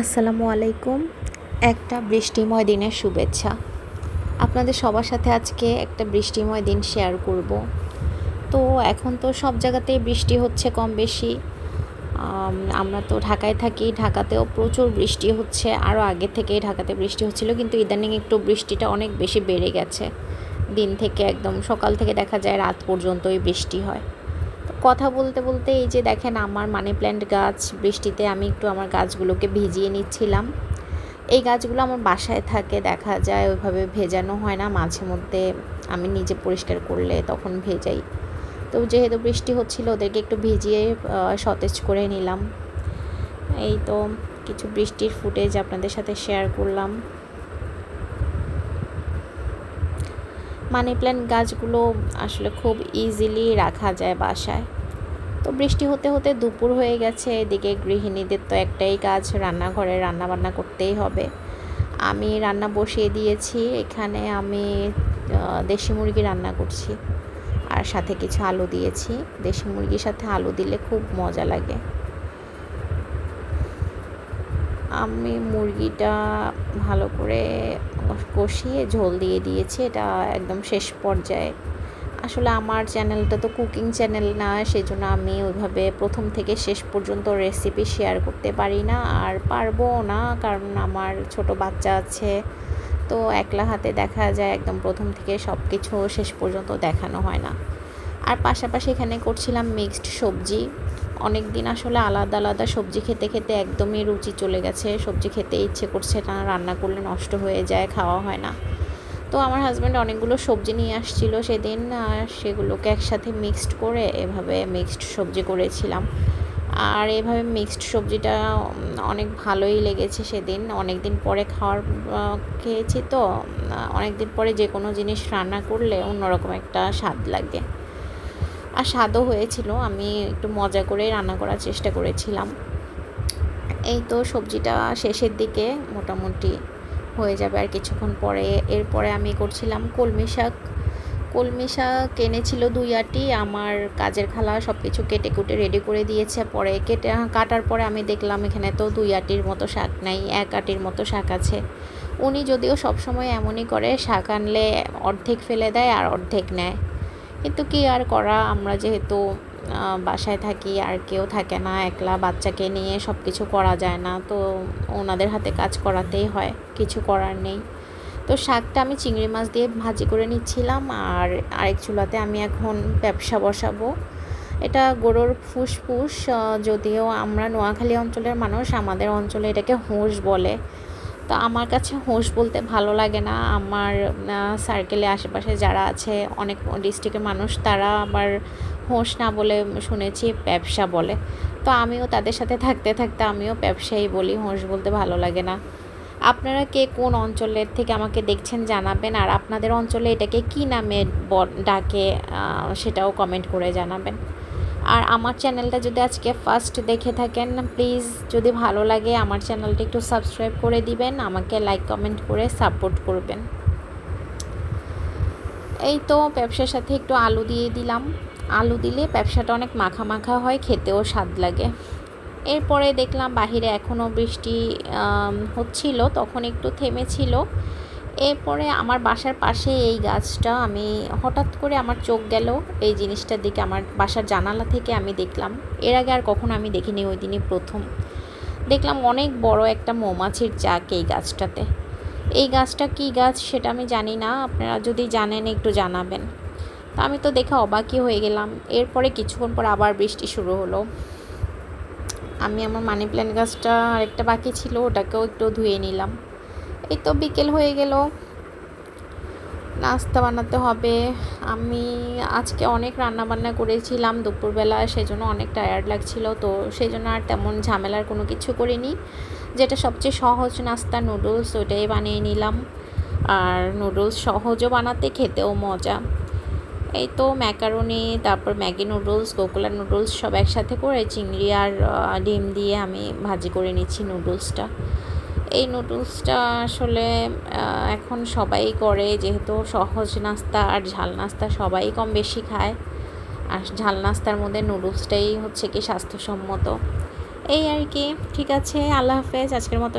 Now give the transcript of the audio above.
আসসালামু আলাইকুম। একটা বৃষ্টিময় দিনের শুভেচ্ছা। আপনাদের সবার সাথে আজকে একটা বৃষ্টিময় দিন শেয়ার করব। তো এখন তো সব জায়গাতেই বৃষ্টি হচ্ছে কম বেশি। আমরা তো ঢাকায় থাকি, ঢাকাতেও প্রচুর বৃষ্টি হচ্ছে। আরও আগে থেকেই ঢাকাতে বৃষ্টি হচ্ছিল, কিন্তু ইদানিং একটু বৃষ্টিটা অনেক বেশি বেড়ে গেছে। দিন থেকে একদম সকাল থেকে দেখা যায় রাত পর্যন্তই বৃষ্টি হয়। কথা বলতে বলতে এই যে দেখেন আমার মানি প্ল্যান্ট গাছ বৃষ্টিতে আমি একটু আমার গাছগুলোকে ভিজিয়ে নিচ্ছিলাম। এই গাছগুলো আমার বাসায় থাকে, দেখা যায় ওইভাবে ভেজানো হয় না, মাঝে মধ্যে আমি নিজে পরিষ্কার করলে তখন ভেজাই। তো যেহেতু বৃষ্টি হচ্ছিল, ওদেরকে একটু ভিজিয়ে সতেজ করে নিলাম। এই তো কিছু বৃষ্টির ফুটেজ আপনাদের সাথে শেয়ার করলাম। মানি প্ল্যান্ট গাছগুলো আসলে খুব ইজিলি রাখা যায় বাসায়। তো বৃষ্টি হতে হতে দুপুর হয়ে গেছে, এদিকে গৃহিণীদের তো একটাই কাজ, রান্নাঘরে রান্না বান্না করতেই হবে। আমি রান্না বসিয়ে দিয়েছি, এখানে আমি দেশি মুরগি রান্না করছি। আর সাথে কিছু আলু দিয়েছি। দেশি মুরগির সাথে আলু দিলে খুব মজা লাগে। আমি মুরগিটা ভালো করে কষিয়ে ঝোল দিয়ে দিয়েছি। এটা একদম শেষ পর্যায়ে। আসলে আমার চ্যানেলটা তো কুকিং চ্যানেল না, সেজন্য আমি ওইভাবে প্রথম থেকে শেষ পর্যন্ত রেসিপি শেয়ার করতে পারি না। আর পারব না, কারণ আমার ছোট বাচ্চা আছে। তো একলা হাতে দেখা যায়, একদম প্রথম থেকে সব কিছু শেষ পর্যন্ত দেখানো হয় না। আর পাশাপাশি এখানে করছিলাম মিক্সড সবজি। অনেক দিন আসলে আলাদা আলাদা সবজি খেতে খেতে একদমই রুচি চলে গেছে। সবজি খেতে ইচ্ছে করছে না, রান্না করলে নষ্ট হয়ে যায়, খাওয়া হয় না। তো আমার হাজব্যান্ড অনেকগুলো সবজি নিয়ে আসছিল সেদিন সেগুলোকে একসাথে মিক্সড করে এভাবে মিক্সড সবজি করেছিলাম। আর এভাবে মিক্সড সবজিটা অনেক ভালোই লেগেছে সেদিন। অনেক দিন পরে খাওয়ার খেয়েছি তো অনেক দিন পরে যে কোনো জিনিস রান্না করলে অন্যরকম একটা স্বাদ লাগে। আর স্বাদও হয়েছিল। আমি একটু মজা করে রান্না করার চেষ্টা করেছিলাম। এই তো সবজিটা শেষের দিকে মোটামুটি হয়ে যাবে আর কিছুক্ষণ পরে। এরপরে আমি করছিলাম কলমি শাক। কলমি শাক এনেছিল দুই আটি। আমার কাজের খালা সব কিছু কেটে কুটে রেডি করে দিয়েছে। পরে কেটে কাটার পরে আমি দেখলাম এখানে তো দুই আটির মতো শাক নাই, এক আটির মতো শাক আছে। উনি যদিও সবসময় এমনই করে, শাক আনলে অর্ধেক ফেলে দেয় আর অর্ধেক নেয়। কিন্তু কি আর করা? আমরা যেহেতু বাসায় থাকি, আর কেউ থাকে না, একলা বাচ্চাকে নিয়ে সব কিছু করা যায় না, তো ওনাদের হাতে কাজ করাতেই হয়, কিছু করার নেই। তো শাকটা আমি চিংড়ি মাছ দিয়ে ভাজি করে নিচ্ছিলাম, আর আরেক চুলাতে আমি এখন ব্যবসা বসাবো। এটা গরুর ফুসফুস যদিও আমরা নোয়াখালী অঞ্চলের মানুষ, আমাদের অঞ্চলে এটাকে হোঁস বলে। তো আমার কাছে হোঁস বলতে ভালো লাগে না। আমার সার্কেলে আশেপাশে যারা আছে, অনেক ডিস্ট্রিক্টের মানুষ, তারা আবার হোঁস না বলে শুনেছি ব্যবসা বলে। তো আমিও তাদের সাথে থাকতে থাকতে আমিও ব্যবসায়ী বলি হোঁস বলতে ভালো লাগে না। আপনারা কে কোন অঞ্চলের থেকে আমাকে দেখছেন জানাবেন, আর আপনাদের অঞ্চলে এটাকে কী নামে ডাকে সেটাও কমেন্ট করে জানাবেন। আর আমার চ্যানেলটা যদি আজকে ফার্স্ট দেখে থাকেন প্লিজ যদি ভালো লাগে, আমার চ্যানেলটা একটু সাবস্ক্রাইব করে দিবেন, আমাকে লাইক কমেন্ট করে সাপোর্ট করবেন। এই তো ব্যবসার সাথে একটু আলু দিয়ে দিলাম। আলু দিলে ব্যবসাটা অনেক মাখা মাখা হয়, খেতেও স্বাদ লাগে। এরপরে দেখলাম বাহিরে এখনও বৃষ্টি হচ্ছিল, তখন একটু থেমেছিল। এরপরে আমার বাসার পাশে এই গাছটা, আমি হঠাৎ করে আমার চোখ গেল এই জিনিসটার দিকে, আমার বাসার জানালা থেকে আমি দেখলাম। এর আগে আর কখনো আমি দেখিনি ওই দিনই প্রথম। দেখলাম অনেক বড় একটা মৌমাছির চাক এই গাছটাতে। এই গাছটা কি গাছ সেটা আমি জানি না, আপনারা যদি জানেন একটু জানাবেন। তা আমি তো দেখে অবাকই হয়ে গেলাম। এরপরে কিছুক্ষণ পর আবার বৃষ্টি শুরু হলো। আমি আমার মানি প্ল্যান্ট গাছটা আরেকটা বাকি ছিল, ওটাকেও একটু ধুয়ে নিলাম। এই তো বিকেল হয়ে গেল। নাস্তা বানাতে হবে। আমি আজকে অনেক রান্না বান্না করেছিলাম দুপুরবেলা, সেজন্য অনেক টায়ার্ড লাগছিল, তো সেই জন্য আর তেমন ঝামেলার কোনো কিছু করিনি। যেটা সবচেয়ে সহজ নাস্তা নুডলস ওইটাই বানিয়ে নিলাম। আর নুডলস সহজও বানাতে, খেতেও মজা। এই তো ম্যাকারনি তারপর ম্যাগি নুডলস গোকুলা নুডলস সব একসাথে করে, চিংড়ি আর ডিম দিয়ে আমি ভাজি করে নিচ্ছি নুডলসটা এই নুডলসটা আসলে এখন সবাই করে, যেহেতু সহজ নাস্তা আর ঝাল নাস্তা সবাই কম বেশি খায়। আর ঝাল নাস্তার মধ্যে নুডলসটাই হচ্ছে কি স্বাস্থ্যসম্মত। এই আর কি, ঠিক আছে, আল্লাহ হাফেজ, আজকের মতো